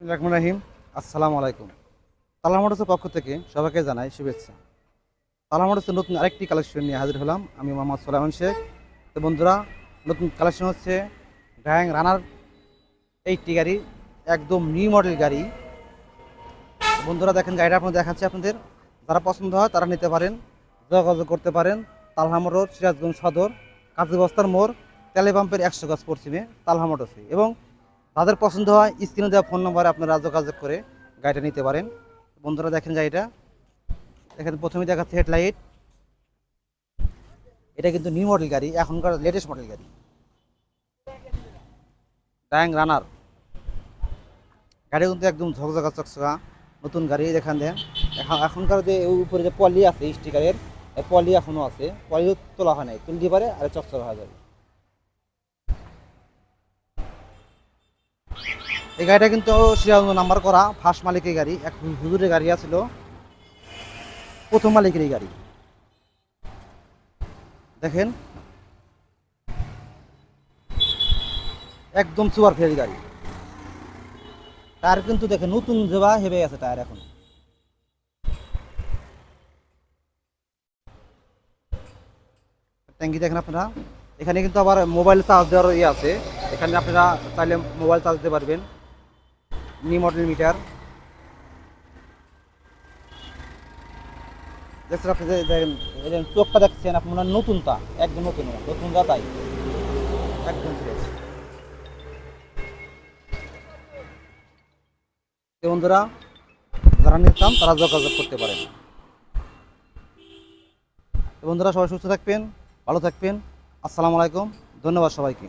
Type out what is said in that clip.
রহমান রাহিম। আসসালামু আলাইকুম। তালা মোটরসের পক্ষ থেকে সবাইকে জানাই শুভেচ্ছা। তালা মোটরসের নতুন আরেকটি কালেকশন নিয়ে হাজির হলাম। আমি মোহাম্মদ সোলাইমান শেখ। তো বন্ধুরা, নতুন কালেকশন হচ্ছে গ্যাং রানার এইটটি গাড়ি, একদম নিউ মডেল গাড়ি। বন্ধুরা, দেখেন গাড়িটা আপনাদের দেখাচ্ছি আপনাদের। যারা পছন্দ হয় তারা নিতে পারেন, যোগাযোগ করতে পারেন। তালহা মোটর, সিরাজগঞ্জ সদর কাজী বস্তার মোড়, তেলে পাম্পের একশো গাছ পশ্চিমে তালহা মোটরসে। এবং তাদের পছন্দ হয় স্ক্রিনে দেওয়া ফোন নম্বরে আপনারা যোগাযোগ করে গাড়িটা নিতে পারেন। বন্ধুরা দেখেন গাড়িটা এখানে প্রথমে দেখাচ্ছে হেডলাইট এটা কিন্তু নিউ মডেল গাড়ি, এখনকার লেটেস্ট মডেল গাড়ি। ড্যাং রানার গাড়ি কিন্তু একদম ঝকঝকা, চকচকা। নতুন গাড়ি, দেখান দেন। এখন এখনকার যে উপরে যে পলি আছে স্টিকারের পলি এখনও আছে। পলিও তোলা হয় নাই, তুলতে পারে আর চকচকা হয়ে যাবে। এই গাড়িটা কিন্তু সিরাজ নাম্বার করা ফার্স্ট মালিকের গাড়ি, এক হুজুরের গাড়ি আছিল। প্রথম মালিকের এই গাড়ি। দেখেন। একদম সুপার ফ্রেশ গাড়ি। টায়ার কিন্তু দেখেন, নতুন যেবা হেবে আছে টায়ার এখন। ট্যাঙ্কি দেখেন আপনারা। এখানে কিন্তু আবার মোবাইল চার্জ দেওয়ার ইয়ে আছে। এখানে আপনারা চাইলে মোবাইল চার্জ দিতে পারবেন। নি মডেল মিটার আপনি দেখেন চোখটা দেখছেন আপনার নতুনটা, একদম নতুন নতুনটা তাই একদম বন্ধুরা, যারা নিতাম, তারা যোগাযোগ করতে পারেন। বন্ধুরা, সবাই সুস্থ থাকবেন, ভালো থাকবেন। আসসালামু আলাইকুম, ধন্যবাদ সবাইকে।